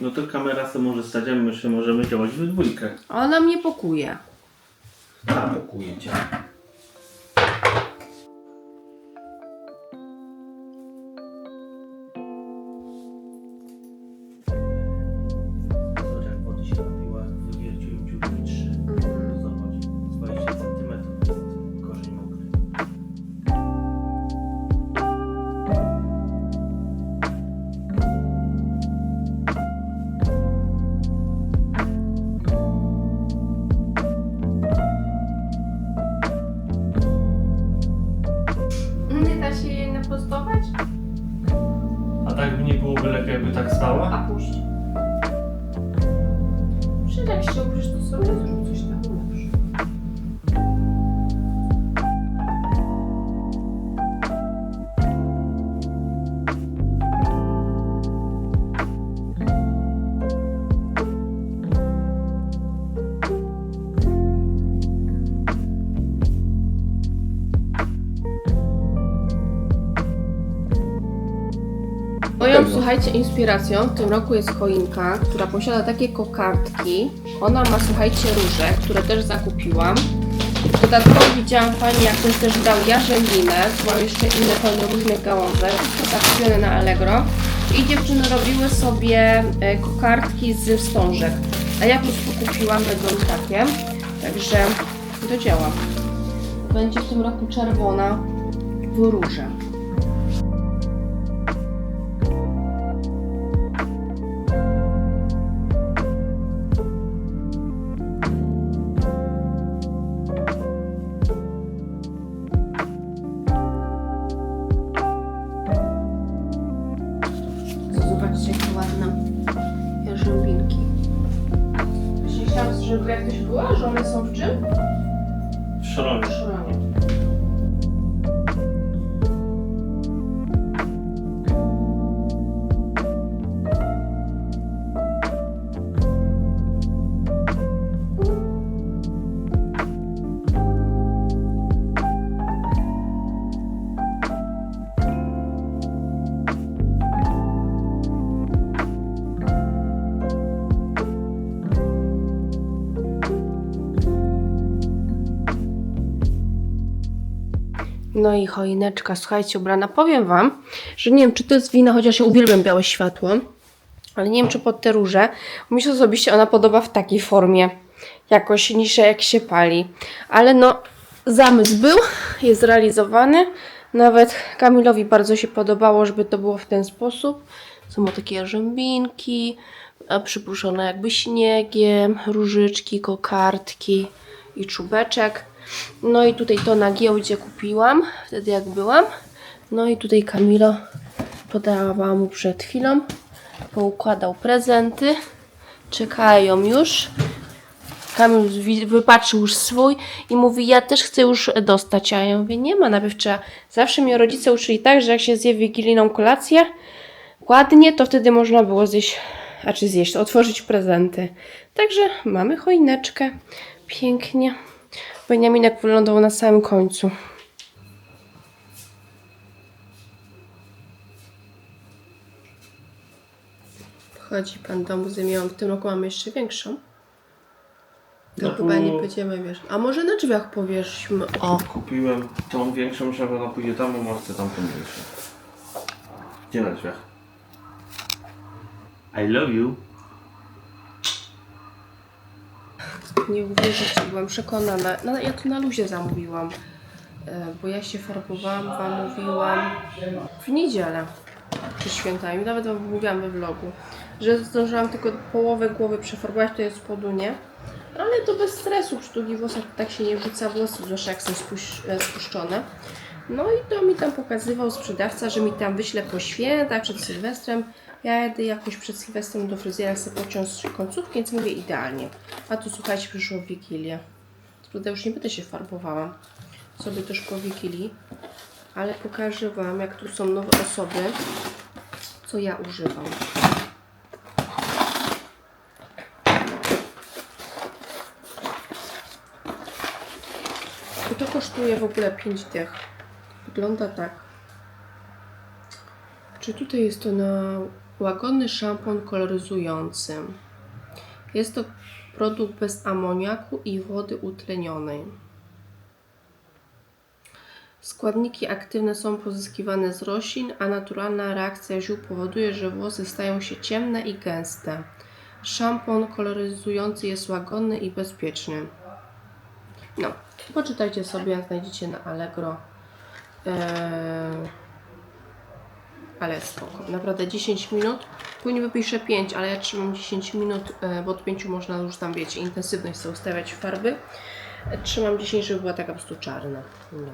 No to kamera sobie może stać, a my jeszcze możemy działać we dwójkę. Ona mnie pokuje. A, pokuje cię. Przecież jak się upisz, słuchajcie, inspiracją w tym roku jest choinka, która posiada takie kokardki. Ona ma, słuchajcie, róże, które też zakupiłam. Dodatkowo widziałam Pani, jak ktoś też dał jarzębinę, mam jeszcze inne pełne różnych gałązek, zakupione na Allegro. I dziewczyny robiły sobie e, kokardki z wstążek, a ja po prostu kupiłam, będą takie. Także do dzieła. Będzie w tym roku czerwona w róże. W No i choineczka, słuchajcie, ubrana. Powiem Wam, że nie wiem, czy to jest wina, chociaż ja uwielbiam białe światło, ale nie wiem, czy pod te róże. Mi się osobiście ona podoba w takiej formie, jakoś niż jak się pali. Ale no, zamysł był, jest zrealizowany. Nawet Kamilowi bardzo się podobało, żeby to było w ten sposób. Są takie jarzębinki, a przypuszczone jakby śniegiem, różyczki, kokardki i czubeczek. No i tutaj to na giełdzie kupiłam, wtedy jak byłam. No i tutaj Kamilo podała mu przed chwilą. Poukładał prezenty. Czekają już. Kamil wypatrzył już swój i mówi, ja też chcę już dostać. A ja mówię, nie ma, najpierw trzeba. Zawsze mnie rodzice uczyli tak, że jak się zje wigilijną kolację ładnie, to wtedy można było zjeść, a czy zjeść, otworzyć prezenty. Także mamy choineczkę. Pięknie. Beniaminek wylądował na samym końcu. Wchodzi pan do muzeum. W tym roku mamy jeszcze większą. To No, chyba nie bo- będziemy wiesz. A może na drzwiach powierzmy. O, Kupiłem tą większą, że ona pójdzie tam, a może tam tą mniejszą. Gdzie na drzwiach? I love you. Nie uwierzycie, byłam przekonana. No, ja to na luzie zamówiłam. E, Bo ja się farbowałam, wam mówiłam w niedzielę przed świętami. Nawet wam mówiłam we vlogu, że zdążyłam tylko połowę głowy przefarbować, to jest spodu nie. Ale to bez stresu, przy długich włosach tak się nie rzuca włosów, zwłaszcza jak są e, spuszczone. No i to mi tam pokazywał sprzedawca, że mi tam wyśle po świętach, przed Sylwestrem. Ja jedę jakoś przed Sylwestrem do fryzjera, chcę pociąć końcówki, więc mówię idealnie. A tu słuchajcie, przyszło Wigilię. Prawda już nie będę się farbowała sobie też po Wigilii, ale pokażę Wam, jak tu są nowe osoby, co ja używam. I to kosztuje w ogóle 5 dych. Wygląda tak. Czy tutaj jest to na Łagodny szampon koloryzujący. Jest to produkt bez amoniaku i wody utlenionej. Składniki aktywne są pozyskiwane z roślin, a naturalna reakcja ziół powoduje, że włosy stają się ciemne i gęste. Szampon koloryzujący jest łagodny i bezpieczny. No, poczytajcie sobie, znajdziecie na Allegro. Eee, ale spoko. Naprawdę 10 minut. Później wypiszę 5, ale ja trzymam 10 minut, e, bo od 5 można już tam, wiecie, intensywność sobie ustawiać farby. E, Trzymam 10, żeby była taka po prostu czarna. No.